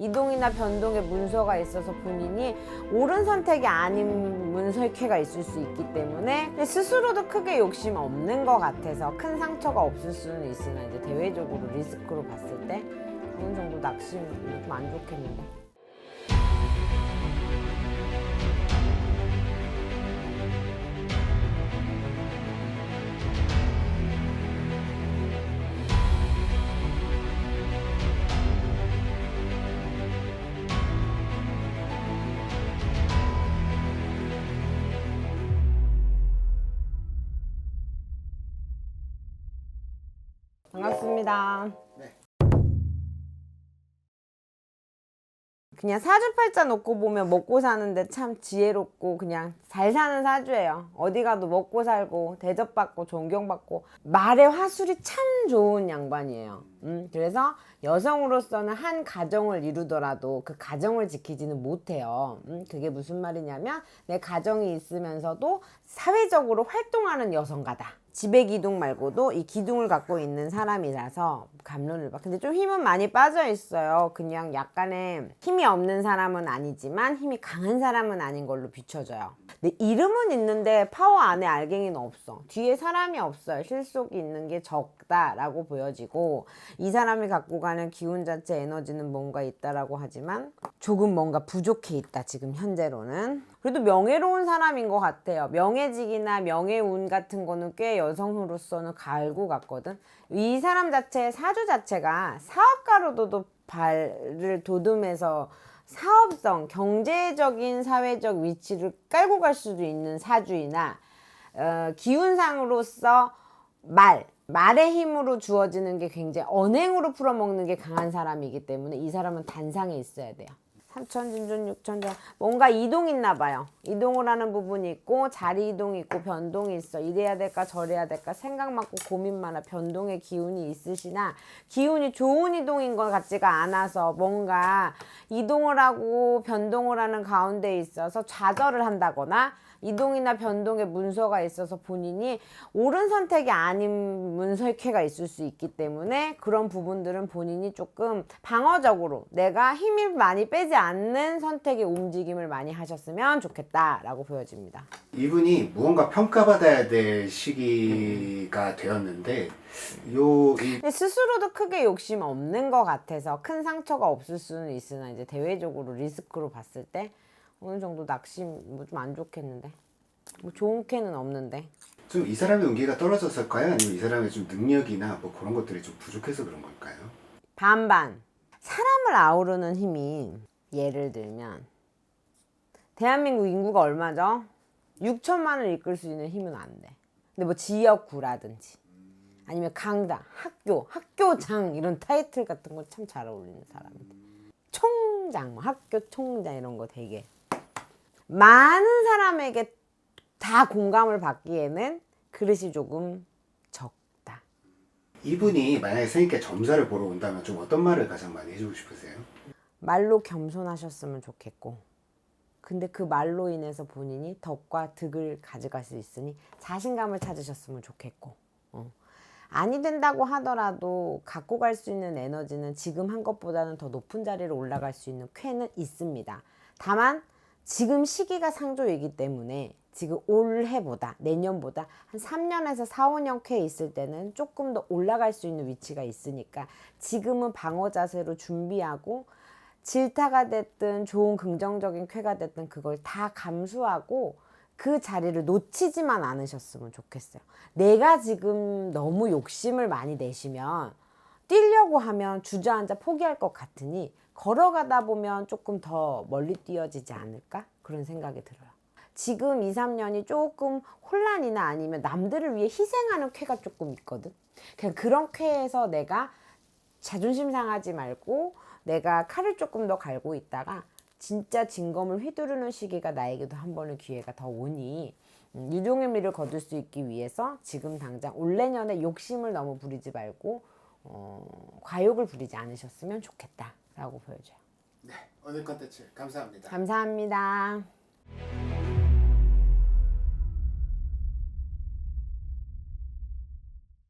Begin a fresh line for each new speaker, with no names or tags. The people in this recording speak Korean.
이동이나 변동의 문서가 있어서 본인이 옳은 선택이 아닌 문설쾌가 있을 수 있기 때문에 스스로도 크게 욕심 없는 것 같아서 큰 상처가 없을 수는 있으나 이제 대외적으로 리스크로 봤을 때 어느 정도 낙심 좀안 좋겠는데. 반갑습니다.
네.
그냥 사주팔자 놓고 보면 먹고 사는데 참 지혜롭고 그냥 잘 사는 사주예요. 어디 가도 먹고 살고 대접받고 존경받고 말의 화술이 참 좋은 양반이에요. 음, 그래서 여성으로서는 한 가정을 이루더라도 그 가정을 지키지는 못해요. 음, 그게 무슨 말이냐면 내 가정이 있으면서도 사회적으로 활동하는 여성가다. 지배 기둥 말고도 이 기둥을 갖고 있는 사람이라서 감론을 봐. 근데 좀 힘은 많이 빠져 있어요. 그냥 약간의 힘이 없는 사람은 아니지만 힘이 강한 사람은 아닌 걸로 비춰져요. 근데 이름은 있는데 파워 안에 알갱이는 없어. 뒤에 사람이 없어요. 실속이 있는 게 적다라고 보여지고 이 사람이 갖고 가는 기운 자체 에너지는 뭔가 있다라고 하지만 조금 뭔가 부족해 있다. 지금 현재로는. 그래도 명예로운 사람인 것 같아요. 명예직이나 명예운 같은 거는 꽤 여성으로서는 갈고 갔거든. 이 사람 자체 사주 자체가 사업가로도 발을 도둠해서 사업성, 경제적인 사회적 위치를 깔고 갈 수도 있는 사주이나 어, 기운상으로서 말, 말의 힘으로 주어지는 게 굉장히 언행으로 풀어먹는 게 강한 사람이기 때문에 이 사람은 단상에 있어야 돼요. 삼천진준 육천자 뭔가 이동 있나 봐요. 이동을 하는 부분이 있고 자리 이동이 있고 변동이 있어. 이래야 될까 저래야 될까 생각 많고 고민 많아. 변동의 기운이 있으시나 기운이 좋은 이동인 것 같지가 않아서 뭔가 이동을 하고 변동을 하는 가운데 있어서 좌절을 한다거나 이동이나 변동의 문서가 있어서 본인이 옳은 선택이 아닌 문설쾌가 있을 수 있기 때문에 그런 부분들은 본인이 조금 방어적으로 내가 힘이 많이 빼지 않는 선택의 움직임을 많이 하셨으면 좋겠다라고 보여집니다.
이분이 무언가 평가받아야 될 시기가 되었는데 요 이,
근데 스스로도 크게 욕심 없는 것 같아서 큰 상처가 없을 수는 있으나 이제 대외적으로 리스크로 봤을 때 어느 정도 낙심 뭐 좀 안 좋겠는데 뭐 좋은 캐는 없는데
좀 이 사람의 운기가 떨어졌을까요? 아니면 이 사람의 좀 능력이나 뭐 그런 것들이 좀 부족해서 그런 걸까요?
반반 사람을 아우르는 힘이 예를 들면 대한민국 인구가 얼마죠? 6천만을 이끌 수 있는 힘은 안 돼. 근데 뭐 지역구라든지 아니면 강당, 학교, 학교장 이런 타이틀 같은 거 참 잘 어울리는 사람인데 총장, 뭐 학교 총장 이런 거 되게 많은 사람에게 다 공감을 받기에는 그릇이 조금 적다.
이분이 만약에 선생님께 점사를 보러 온다면 좀 어떤 말을 가장 많이 해주고 싶으세요?
말로 겸손하셨으면 좋겠고 근데 그 말로 인해서 본인이 덕과 득을 가져갈 수 있으니 자신감을 찾으셨으면 좋겠고 어. 아니 된다고 하더라도 갖고 갈 수 있는 에너지는 지금 한 것보다는 더 높은 자리로 올라갈 수 있는 쾌는 있습니다. 다만 지금 시기가 상조이기 때문에 지금 올해보다 내년보다 한 3년에서 4, 5년 쾌 있을 때는 조금 더 올라갈 수 있는 위치가 있으니까 지금은 방어 자세로 준비하고 질타가 됐든 좋은 긍정적인 쾌가 됐든 그걸 다 감수하고 그 자리를 놓치지만 않으셨으면 좋겠어요. 내가 지금 너무 욕심을 많이 내시면 뛰려고 하면 주저앉아 포기할 것 같으니 걸어가다 보면 조금 더 멀리 뛰어지지 않을까? 그런 생각이 들어요. 지금 2, 3년이 조금 혼란이나 아니면 남들을 위해 희생하는 쾌가 조금 있거든. 그냥 그런 쾌에서 내가 자존심 상하지 말고 내가 칼을 조금 더 갈고 있다가 진짜 진검을 휘두르는 시기가 나에게도 한 번의 기회가 더 오니 음, 유종의 미를 거둘 수 있기 위해서 지금 당장 올 내년에 욕심을 너무 부리지 말고 어, 과욕을 부리지 않으셨으면 좋겠다라고 보여져요.
네, 오늘 컨텐츠 감사합니다.
감사합니다.